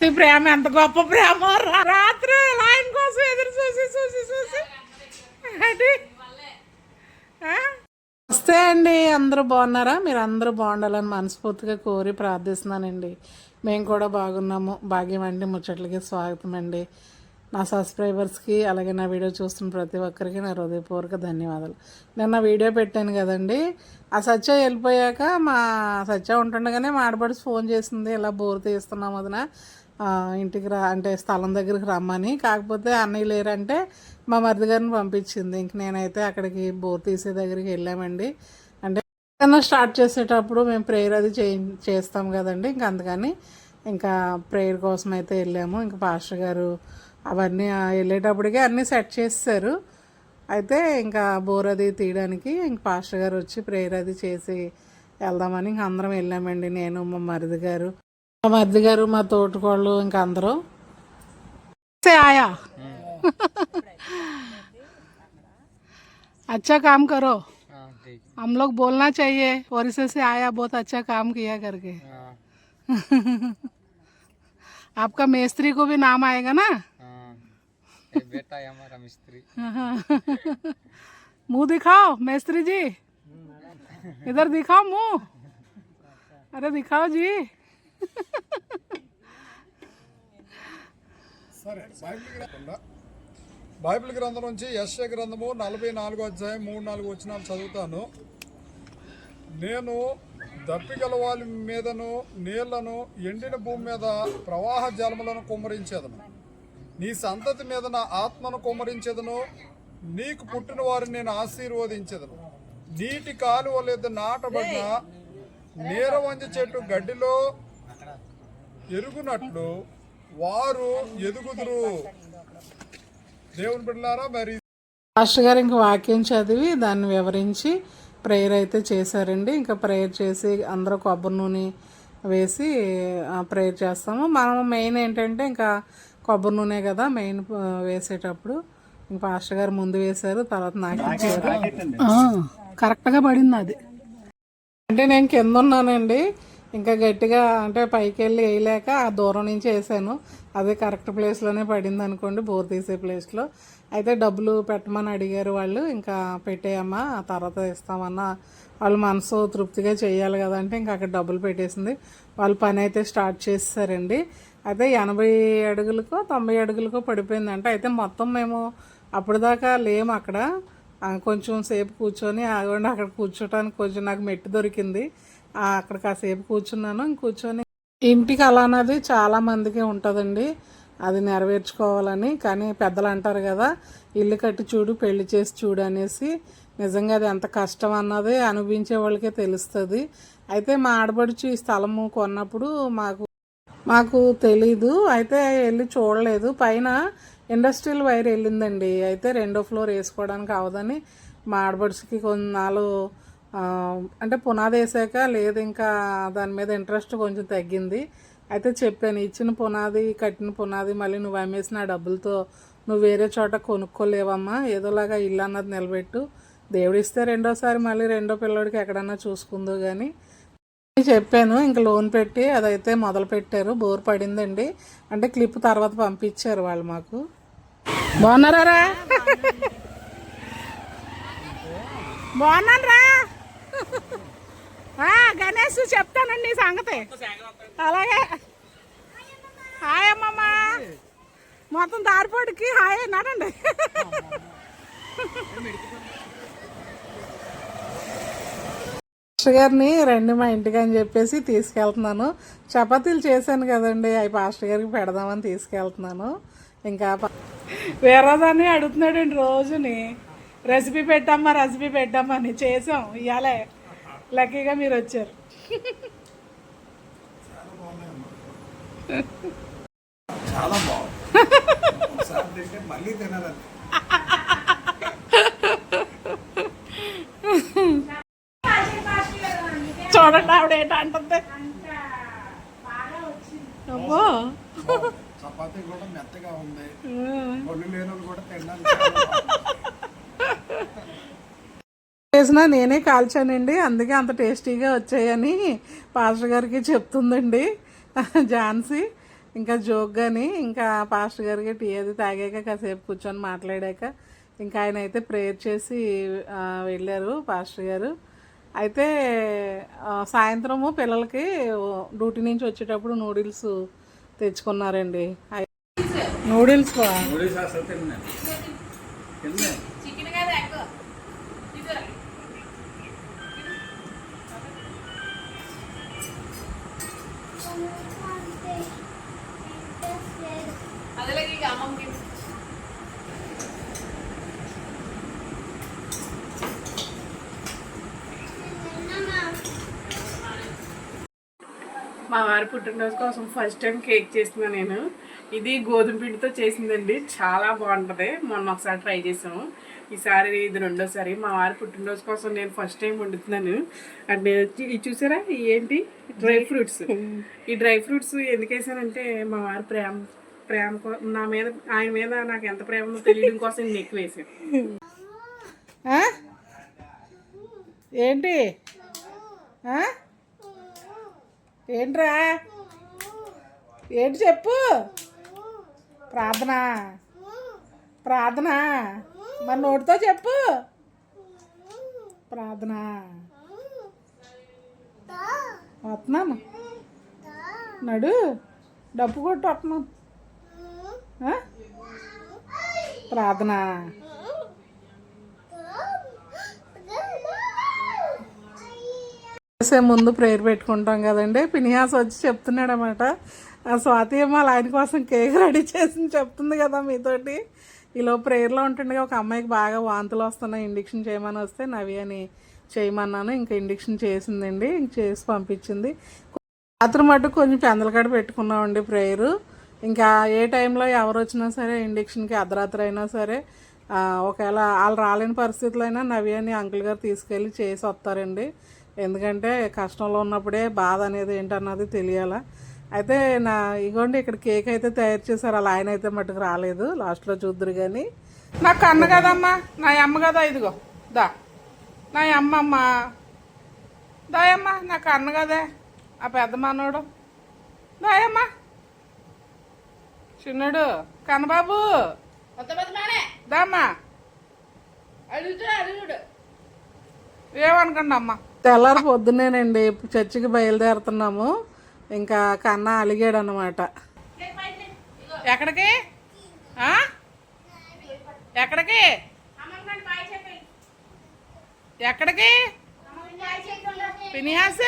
ప్రేమ ఎంత గొప్ప ప్రేమ. రాత్రి ఆయన కోసం ఎదురు చూసి చూసి చూసి. అది వస్తే అండి అందరూ బాగున్నారా? మీరు అందరూ బాగుండాలని మనస్ఫూర్తిగా కోరి ప్రార్థిస్తున్నానండి. మేము కూడా బాగున్నాము. భాగ్యం అండి ముచ్చట్లకి స్వాగతం అండి. నా సబ్స్క్రైబర్స్కి అలాగే నా వీడియో చూస్తున్న ప్రతి ఒక్కరికి నా హృదయపూర్వక ధన్యవాదాలు. నేను వీడియో పెట్టాను కదండి. ఆ సత్య వెళ్ళిపోయాక మా సత్య ఉంటుండగానే మా ఆడబడిసి ఫోన్ చేసింది ఇలా బోర్ తీస్తున్నాం వదిన. ఇంటికి రా అంటే స్థలం దగ్గరికి రమ్మని. కాకపోతే అన్నయ్య లేరంటే మా మరిది గారిని పంపించింది. ఇంక నేనైతే అక్కడికి బోర్ తీసే దగ్గరికి వెళ్ళామండి. అంటే ఏదైనా స్టార్ట్ చేసేటప్పుడు మేము ప్రేయర్ అది చే చేస్తాం కదండి. ఇంక అందుకని ఇంకా ప్రేయర్ కోసం అయితే వెళ్ళాము. ఇంకా పాస్టర్ గారు అవన్నీ వెళ్ళేటప్పటికే అన్నీ సెట్ చేస్తారు అయితే ఇంకా బోర్ అది తీయడానికి ఇంక పాస్టర్ గారు వచ్చి ప్రేయర్ అది చేసి వెళ్దామని ఇంక అందరం వెళ్ళామండి. నేను మా మరిది గారు. మా మరిది గారు మా తోటికోళ్ళు ఇంకా అందరూ से आया अच्छा काम करो हाँ ठीक हम लोग बोलना चाहिए ओरिसा से आया बहुत अच्छा काम किया करके हाँ आपका मेस्त्री को भी नाम आएगा ना हाँ ये बेटा है हमारा मिस्त्री मुंह दिखाओ मेस्त्री जी इधर दिखाओ मुंह अरे दिखाओ जी సరే బైబిల్ గ్రంథంలో బైబిల్ గ్రంథం నుంచి యశ్య గ్రంథము నలభై నాలుగో అధ్యాయం మూడు నాలుగు వచనాలు చదువుతాను. నేను దప్పిగల వాళ్ళ మీదను నీళ్ళను ఎండిన భూమి మీద ప్రవాహ జలములను కుమ్మరించేదను. నీ సంతతి మీద నా ఆత్మను కుమ్మరించేదను. నీకు పుట్టిన వారిని నేను ఆశీర్వదించేదను. నీటి కాలువ లేదా నాటబడిన నీరవంజ చెట్టు గడ్డిలో ఎరుగునట్లు వారు ఎదుగుదురు. దేవుని బిడ్డలారా మరి పాస్టర్ గారు ఇంక వాక్యం చదివి దాన్ని వివరించి ప్రేయర్ అయితే చేశారండి. ఇంకా ప్రేయర్ చేసి అందరూ కొబ్బరి నూనె వేసి ప్రేయర్ చేస్తాము. మనం మెయిన్ ఏంటంటే ఇంకా కొబ్బరి నూనె కదా మెయిన్ వేసేటప్పుడు. ఇంక పాస్టర్ గారు ముందు వేశారు తర్వాత నాకు ఇచ్చారు కరెక్ట్గా పడింది అది. అంటే నేను కింద ఉన్నానండి. ఇంకా గట్టిగా అంటే పైకి వెళ్ళి వేయలేక ఆ దూరం నుంచి వేసాను. అదే కరెక్ట్ ప్లేస్లోనే పడింది అనుకోండి బోర్ తీసే ప్లేస్లో అయితే డబ్బులు పెట్టమని అడిగారు వాళ్ళు ఇంకా పెట్టేయమ్మా ఆ తర్వాత ఇస్తామన్నా. వాళ్ళు మనసు తృప్తిగా చేయాలి కదా అంటే ఇంకా అక్కడ డబ్బులు పెట్టేసింది. వాళ్ళు పని అయితే స్టార్ట్ చేసేసారండి. అయితే ఎనభై అడుగులకో తొంభై అడుగులకో పడిపోయిందంట అయితే మొత్తం మేము అప్పటిదాకా లేము అక్కడ. కొంచెం సేపు కూర్చొని ఆగండి అక్కడ కూర్చోటానికి కొంచెం నాకు మెట్టు దొరికింది. అక్కడ కాసేపు కూర్చున్నాను. కూర్చొని ఇంటికి అలా అన్నది చాలా మందికి ఉంటుందండి. అది నెరవేర్చుకోవాలని. కానీ పెద్దలు అంటారు కదా ఇల్లు కట్టి చూడు పెళ్ళి చేసి చూడు అనేసి. నిజంగా అది ఎంత కష్టం అన్నది అనిపించే వాళ్ళకే తెలుస్తుంది. అయితే మా ఆడబడుచు ఈ స్థలము కొన్నప్పుడు మాకు మాకు తెలీదు. అయితే వెళ్ళి చూడలేదు. పైన ఇండస్ట్రియల్ వైర్ వెళ్ళిందండి. అయితే రెండో ఫ్లోర్ వేసుకోవడానికి అవదని మా ఆడబడుచుకి కొన్నాళ్ళు అంటే పునాది వేసాక లేదు ఇంకా దాని మీద ఇంట్రెస్ట్ కొంచెం తగ్గింది. అయితే చెప్పాను ఇచ్చిన పునాది కట్టిన పునాది మళ్ళీ నువ్వు అమ్మేసిన ఆ డబ్బులతో నువ్వు వేరే చోట కొనుక్కోలేవమ్మా ఏదోలాగా ఇల్లు అన్నది నిలబెట్టు. దేవుడిస్తే రెండోసారి మళ్ళీ రెండో పిల్లోడికి ఎక్కడన్నా చూసుకుందో కానీ చెప్పాను ఇంకా లోన్ పెట్టి అదైతే మొదలు పెట్టారు బోర్ పడిందండి. అంటే క్లిప్ తర్వాత పంపించారు వాళ్ళు మాకు. బాగున్నారా బాగున్నాను రా. గణేష్ చెప్తానండి సంగతి. అలాగే. హాయ్ అమ్మమ్మ. మొత్తం దారిపోటుకి హాయ్ అన్నారండి పాస్టర్ గారిని రండి మా ఇంటికి అని చెప్పేసి తీసుకెళ్తున్నాను. చపాతీలు చేశాను కదండి. అవి పాస్టర్ గారికి పెడదామని తీసుకెళ్తున్నాను. ఇంకా వేరేదాన్ని అడుగుతున్నాడండి రోజుని. రెసిపీ పెట్టమ్మా రెసిపీ పెట్టమ్మా అని చేసాం. ఇవాళే లక్కీగా మీరు వచ్చారు. చాలా బాగుంది. ఒకసారి తింటే మళ్ళీ తినాలని. చూడండి ఆవిడ ఏంటంటుంది అబ్బో చపాతీ కూడా మెత్తగా ఉంది. లేని కూడా బాగుంది. చేసినా నేనే కాల్చానండి. అందుకే అంత టేస్టీగా వచ్చాయని పాస్టర్ గారికి చెప్తుందండి. ఝాన్సీ ఇంకా జోక్ కానీ ఇంకా పాస్టర్ గారికి టీ అది తాగాక కాసేపు కూర్చొని మాట్లాడాక ఇంకా ఆయన అయితే ప్రేయర్ చేసి వెళ్ళారు పాస్టర్ గారు. అయితే సాయంత్రము పిల్లలకి డ్యూటీ నుంచి వచ్చేటప్పుడు నూడిల్స్ తెచ్చుకున్నారండి. అయి- నూడిల్స్ వా? మా వారి పుట్టినరోజు కోసం ఫస్ట్ టైం కేక్ చేస్తున్నా నేను. ఇది గోధుమ పిండితో చేసిందండి. చాలా బాగుంటుంది. మొన్న ఒకసారి ట్రై చేసాము ఈసారి ఇది రెండోసారి. మా వారి పుట్టినరోజు కోసం నేను ఫస్ట్ టైం వండుతున్నాను. అంటే ఇది చూసారా? ఏంటి? Dry fruits. ఈ డ్రై ఫ్రూట్స్ ఎందుకు వేసానంటే మా వారి ప్రేమ ప్రేమ నా మీద ఆయన మీద నాకు ఎంత ప్రేమ ఉందో తెలియడం కోసం నేను ఎక్కువ వేసాను? ఏంటి? ఆ? ఏంట్రా? ఏంటి చెప్పు? ప్రార్థన? ప్రార్థన? మరి నోటితో చెప్పు. ప్రార్థన? వస్తున్నాను. నడు. డబ్బు కొట్టు వస్తున్నాను. ప్రార్థన? చేసే ముందు ప్రేయర్ పెట్టుకుంటాం కదండి. పినియాస్ వచ్చి చెప్తున్నాడు అనమాట స్వాతి ఏమో ఆయన కోసం కేక్ రెడీ చేసి చెప్తుంది కదా మీతోటి. ఈలో ప్రేయర్లో ఉంటుండగా ఒక అమ్మాయికి బాగా వాంతులు వస్తున్నాయి. ఇండిక్షన్ చేయమని వస్తే నవి అని చేయమన్నాను. ఇంకా ఇండిక్షన్ చేసిందండి. ఇంక చేసి పంపించింది. రాత్రి మటుకు కొంచెం పెందలకాడ పెట్టుకున్నామండి ప్రేయరు. ఇంకా ఏ టైంలో ఎవరు వచ్చినా సరే ఇండక్షన్కి అర్ధరాత్రి అయినా సరే ఒకవేళ వాళ్ళు రాలేని పరిస్థితులైనా నవి అని అంకుల్ గారు తీసుకెళ్ళి చేసి వస్తారండి. ఎందుకంటే కష్టంలో ఉన్నప్పుడే బాధ అనేది ఏంటన్నది తెలియాలా. అయితే నా ఇగోండి ఇక్కడ కేక్ అయితే తయారు చేశారు. అలా ఆయన అయితే మటుకు రాలేదు. లాస్ట్లో చూద్దరు కానీ నా కన్న కదమ్మా. నా అమ్మ కదా ఇదిగో. దా. నా అమ్మమ్మ దాయమ్మా నాకు అన్న కదే. ఆ పెద్ద మనోడు. దాయమ్మా. చిన్నడు కన్నబాబు దామ్మా. ఏమనుకోండి అమ్మా తెల్లారి పొద్దున్నేనండి. చర్చికి బయలుదేరుతున్నాము. ఇంకా కన్న అలిగాడు అనమాట ఎక్కడికి? ఎక్కడికి? ఎక్కడికి? పినిహాస్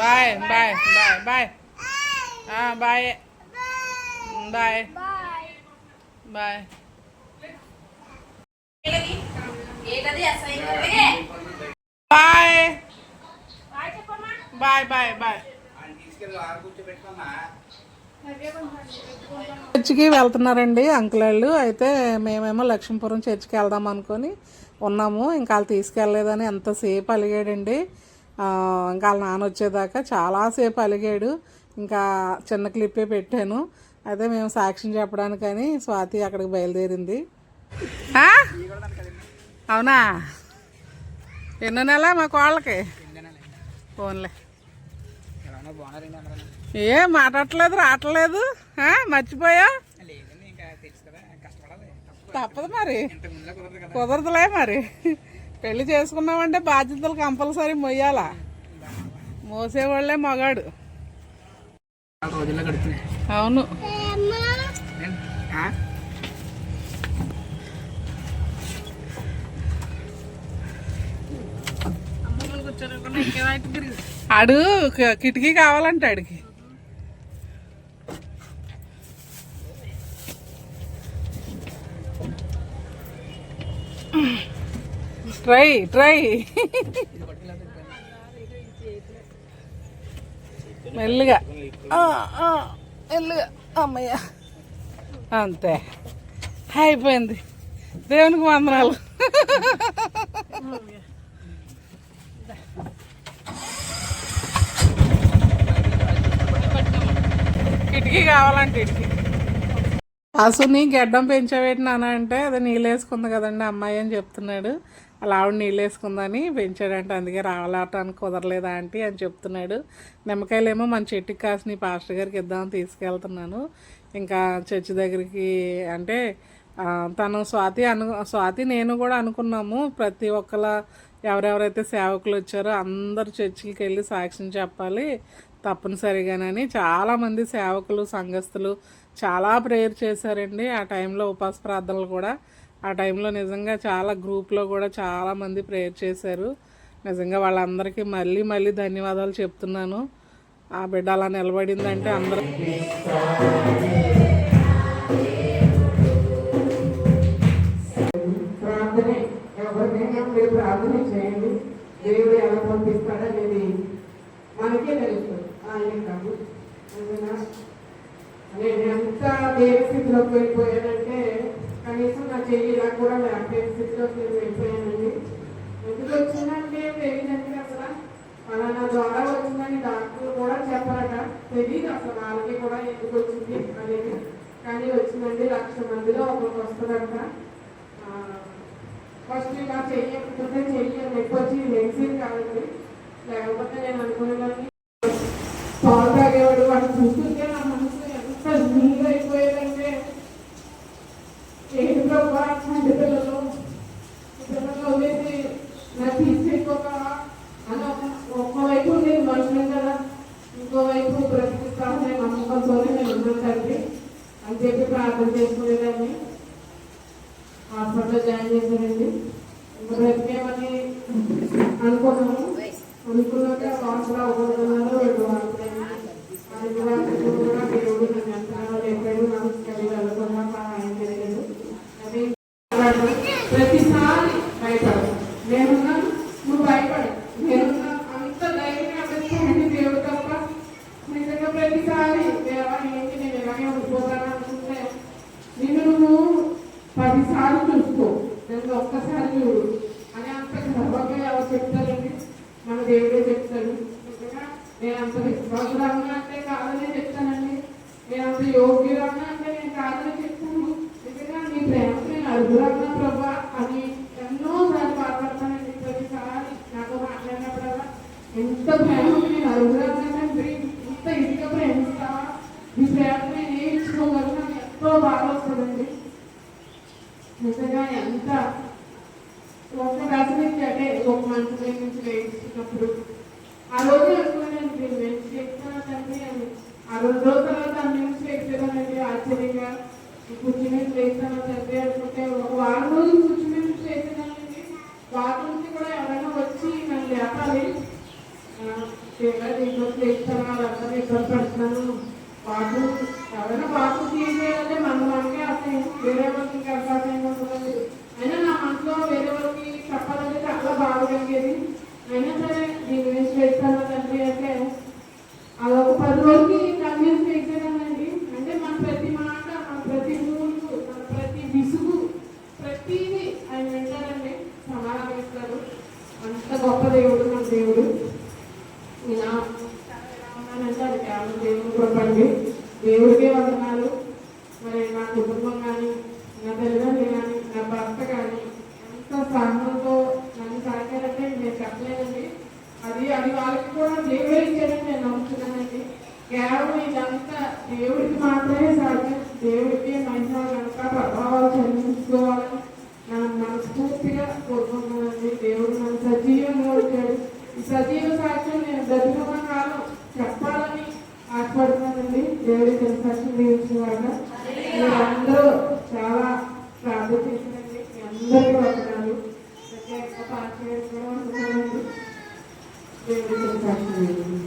bye bye bye bye. Bye. Bye. Bye. Bye. Bye bye bye చర్చికి వెళ్తున్నారండి అంకుల్ వాళ్ళు. అయితే మేమేమో లక్ష్మీపురం చర్చికి వెళ్దాం అనుకొని ఉన్నాము. ఇంకా వాళ్ళు తీసుకెళ్ళలేదని ఎంతసేపు అలిగాడండి. ఆ, ఇంకా వాళ్ళ నాన్న వచ్చేదాకా చాలాసేపు అలిగాడు. ఇంకా చిన్న క్లిప్పే పెట్టాను. అయితే మేము సాక్ష్యం చెప్పడానికని స్వాతి అక్కడికి బయలుదేరింది. ఆ? అవునా? ఎన్నో నెల మా కోళ్ళకి? ఫోన్లే ఏ మాట్లాడట్లేదు రావట్లేదు? మర్చిపోయా? తప్పదు మరి. కుదరదులే మరి. పెళ్ళి చేసుకున్నామంటే బాధ్యతలు కంపల్సరీ మొయ్యాలా? మోసేవాళ్ళే మగాడు. అవును. ఆడు కిటికీ కావాలంట ఆడికి. Try try. మెల్లిగా. మెల్లిగా. అమ్మయ్య. అంతే. అయిపోయింది. దేవునికి వందనాలు. కిటికీ కావాలంటే ఇటుకి అసుని గడ్డం పెంచబెట్టినానా అంటే అది నీళ్ళు వేసుకుంది కదండి అమ్మాయి అని చెప్తున్నాడు. అలా ఆవిడ నీళ్ళు వేసుకుందని పెంచాడంటే అందుకే రావలాటానికి కుదరలేదా ఆంటీ అని చెప్తున్నాడు. నిమ్మకాయలేమో మన చెట్టుకి కాసిన పాస్టర్ గారికి ఇద్దామని తీసుకెళ్తున్నాను. ఇంకా చర్చి దగ్గరికి అంటే తను స్వాతి అను స్వాతి నేను కూడా అనుకున్నాము. ప్రతి ఒక్కల ఎవరెవరైతే సేవకులు వచ్చారో అందరు చర్చికి వెళ్ళి సాక్ష్యం చెప్పాలి. తప్పనిసరిగానని చాలామంది సేవకులు సంఘస్థులు చాలా ప్రేయర్ చేశారండి. ఆ టైంలో ఉపాస ప్రార్థనలు కూడా ఆ టైంలో నిజంగా చాలా గ్రూప్లో కూడా చాలామంది ప్రేయర్ చేశారు. నిజంగా వాళ్ళందరికీ మళ్ళీ మళ్ళీ ధన్యవాదాలు చెప్తున్నాను. ఆ బిడ్డ అలా నిలబడిందంటే అందరూ ప్రార్థన చేయండి. దేవుడు ఎలా పంపిస్తాడనేది మనకే తెలుసు ఆయన కాదు నేను ఎంత వేరే స్థితిలోకి వెళ్ళిపోయానంటే కనీసం నా చెయ్యి ఇలా కూడా లేకపోయే స్థితిలోకి నేను వెళ్ళిపోయానండి. ఎందుకు వచ్చిందంటే తెలియదండి అసలు. ఫలానా ద్వారా వచ్చిందని డాక్టర్లు కూడా చెప్పారట. తెలియదు అసలు వాళ్ళకి కూడా ఎందుకు వచ్చింది అనేది. కానీ వచ్చిందండి లక్ష మందిలో ఒకరికి వస్తుందంట. ఆ, ఫస్ట్ ఇలా చెయ్యకపోతే చెయ్యి నొప్పి వచ్చి మెడిసిన్ కాదండి లేకపోతే నేను అనుకునేదాన్ని పాలు తాగేవాడు వాడు చూస్తుంటే నా మనసు ఎంత నీళ్ళు అయిపోయేదంటే ఏంటి ప్రభా ఇట్లాంటి పిల్లలు ఈ పిల్లలు వదిలేసి నాకు తీసుకెళ్ళిపోక అని ఒక- ఒక్కవైపు నేను మనుషులు కదా ఇంకోవైపు బ్రతికిస్తామనే నమ్మకంతోనే నేను ఉన్నాను తండ్రి అని చెప్పి ప్రార్థన చేసుకునేదాన్ని హాస్పిటల్లో జాయిన్ చేశారండి ఇంకేమని అనుకున్నాము అనుకున్నాక సంవత్సరం అవ్వకూడదన్నారు రెండు అది కూడా దేవుడు నన్ను ఎంతగానో లేపాడు నాకు వెళ్ళకుండా సహాయం చేయలేదు అది ప్రతిసారి భయపడు నేనున్నా నువ్వు భయపడు నేనున్నా అంత ధైర్యంగా అనిపిస్తుంది దేవుడు తప్ప నిజంగా ప్రతిసారి దేవా ఏంటి నేను ఇలాగే ఉండిపోతాను అనుకుంటే నిన్ను నువ్వు పదిసార్లు చూసుకో నన్ను ఒక్కసారి చూడు అని అంత గర్వంగా ఎవరు చెప్తారండి మన దేవుడే చెప్తాడు. నేను అంత విశ్వాసురాగా అంటే కాదని చెప్తానండి. నేను అంత యోగ్యురాగా అంటే నేను కాదని చెప్తాను నిజంగా నీ ప్రేమ నేను అడుగురాగా ప్రభా అని ఎన్నో సార్లు బాధపడతానండి ప్రతిసారి నాతో మాట్లాడినప్పుడల్లా ఎంత ప్రేమ నేను అడుగురాగా తండ్రి ఇంత ఇదిగా ప్రేమిస్తావా నీ ప్రేమ నేను ఏమి ఇచ్చుకోగలను నాకు ఎంతో బాధ వస్తుందండి నిజంగా ఎంత ఒక దశ నుంచి అంటే ఒక మంచి దగ్గర నుంచి వేయించినప్పుడు ఆ రోజు అనుకున్నాను నేను మంచి చేస్తాను అని ఆ రెండు రోజుల తర్వాత అన్ని నుంచి ఆశ్చర్యంగా కూర్చుని మీద తండ్రి అనుకుంటే ఒక వారం రోజులు కుర్చీ నుంచి కూడా ఎవరైనా వచ్చి నన్ను లేపాలి దీంట్లో వేస్తాను వాళ్ళందరూ ఇబ్బంది పడుతున్నాను ఎవరైనా బాబు తీసేయాలంటే మన మనకే అసలు వేరే వాళ్ళకి ఇంకా అయినా నా మనసులో వేరే వాళ్ళకి చెప్పాలంటే చాలా బాగా కలిగేది అయినా సరే దీని గురించి చేస్తాను తండ్రి అంటే అదొక పది రోజులకి కన్విన్స్ చేసేదానండి అంటే మన ప్రతి మాట మన ప్రతి మూడు మన ప్రతి విసుగు ప్రతిదీ ఆయన వింటారండి సమాధానం ఇస్తారు అంత గొప్ప దేవుడు మన దేవుడు ఇలా ఉన్నానంటే అది కేవలం దేవుని కృపండి దేవుడికే వందనాలు మరి నా కుటుంబం కానీ నా తల్లిదండ్రులు కానీ నా భర్త కానీ ఎంత సహనంతో నన్ను సాగారంటే నేను చెప్పలేనండి అది అది వాళ్ళకి కూడా దేవుడే ఇచ్చాడని నేను నమ్ముతున్నానండి కేవలం ఇదంతా దేవుడికి మాత్రమే సాధ్యం దేవుడికి మహిమ కనుక ప్రభావాలు చెల్లించుకోవాలని నా మనస్ఫూర్తిగా కోరుకుంటున్నానండి దేవుడు నన్ను సజీవంగా వచ్చాడు ఈ సజీవ సాక్ష్యం నేను బ్రతికున్న కాలం చెప్పాలని ఆశపడుతున్నానండి దేవుడి సాక్ష్యం దీవించిన వాళ్ళు మీరందరూ చాలా ప్రార్థన చేసినండి మీ అందరికీ వందనాలు ప్రత్యేకంగా పాఠశాల కూడా ఉంటున్నానండి దేవుడి సాక్ష్యం దీవించండి.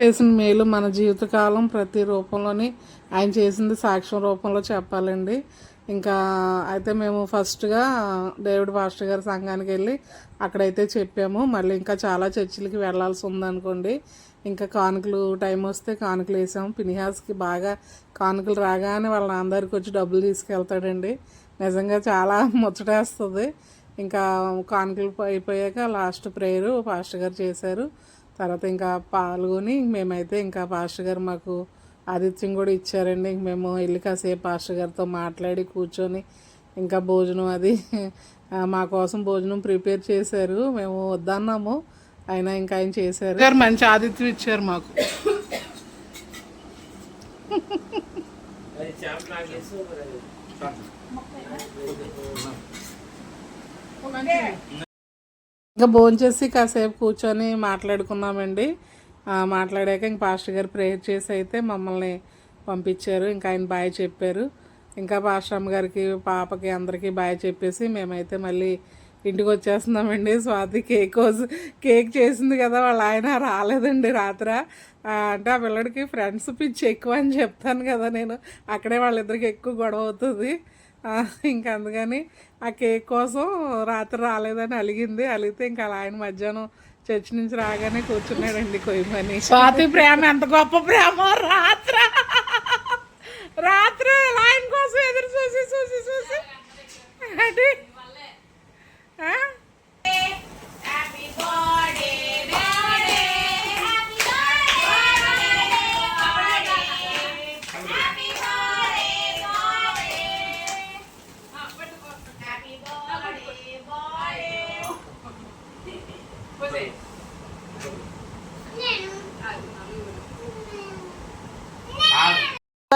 చేసిన మేలు మన జీవితకాలం ప్రతి రూపంలోని ఆయన చేసింది సాక్ష్యం రూపంలో చెప్పాలండి. ఇంకా అయితే మేము ఫస్ట్గా డేవిడ్ పాస్టర్ గారి సంఘానికి వెళ్ళి అక్కడైతే చెప్పాము. మళ్ళీ ఇంకా చాలా చర్చిలకి వెళ్ళాల్సి ఉందనుకోండి. ఇంకా కానుకలు టైం వస్తే కానుకలు వేసాము. పినిహాస్కి బాగా కానుకలు రాగానే వాళ్ళ అందరికి వచ్చి డబ్బులు తీసుకెళ్తాడండి. నిజంగా చాలా ముచ్చటేస్తుంది. ఇంకా కానుకలు అయిపోయాక లాస్ట్ ప్రేయరు పాస్టర్ గారు చేశారు. తర్వాత ఇంకా పాల్గొని మేమైతే ఇంకా పాస్టర్ గారు మాకు ఆతిథ్యం కూడా ఇచ్చారండి. ఇంక మేము వెళ్ళి కాసేపు పాస్టర్ గారితో మాట్లాడి కూర్చొని ఇంకా భోజనం అది మా కోసం భోజనం ప్రిపేర్ చేశారు. మేము వద్దన్నాము. అయినా ఇంకా ఆయన చేశారు. గారు మంచి ఆతిథ్యం ఇచ్చారు మాకు. ఇంకా భోంచేసి కాసేపు కూర్చొని మాట్లాడుకున్నామండి. మాట్లాడాక ఇంక పాస్టర్ గారు ప్రేయర్ చేసి అయితే మమ్మల్ని పంపించారు. ఇంకా ఆయన బాయ్ చెప్పారు. ఇంకా పాస్టర్ గారికి పాపకి అందరికీ బాయ్ చెప్పేసి మేమైతే మళ్ళీ ఇంటికి వచ్చేస్తున్నామండి. స్వాతి కేక్ కేక్ చేసింది కదా వాళ్ళ ఆయన రాలేదండి రాత్ర. అంటే ఆ పిల్లడికి ఫ్రెండ్స్ పిచ్చి ఎక్కువ అని చెప్తాను కదా నేను. అక్కడే వాళ్ళిద్దరికి ఎక్కువ గొడవ అవుతుంది. ఇంకా అందుకని ఆ కేక్ కోసం రాత్రి రాలేదని అలిగింది. అలిగితే ఇంకా అలా ఆయన మధ్యాహ్నం చర్చి నుంచి రాగానే కూర్చున్నాడండి కొయ్యమని. స్వాతి ప్రేమ ఎంత గొప్ప ప్రేమ. రాత్రి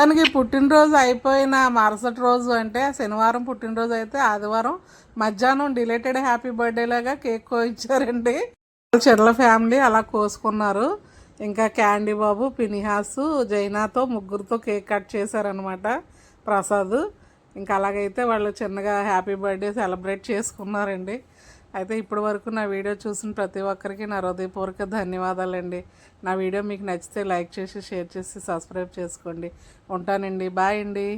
మొత్తానికి పుట్టినరోజు అయిపోయిన మరుసటి రోజు అంటే శనివారం పుట్టినరోజు అయితే ఆదివారం మధ్యాహ్నం డిలేటెడ్ హ్యాపీ బర్త్డే లాగా కేక్ కోయించారండి. చెర్ల ఫ్యామిలీ అలా కోసుకున్నారు. ఇంకా క్యాండీ బాబు పినిహాసు జైనాతో ముగ్గురితో కేక్ కట్ చేశారనమాట ప్రసాద్. ఇంకా అలాగైతే వాళ్ళు చిన్నగా హ్యాపీ బర్త్డే సెలబ్రేట్ చేసుకున్నారండి. అయితే ఇప్పటి వరకు నా వీడియో చూసిన ప్రతి ఒక్కరికి నా హృదయపూర్వక ధన్యవాదాలండి. నా వీడియో మీకు నచ్చితే లైక్ చేసి షేర్ చేసి సబ్స్క్రైబ్ చేసుకోండి. ఉంటానండి. బాయ్ అండి.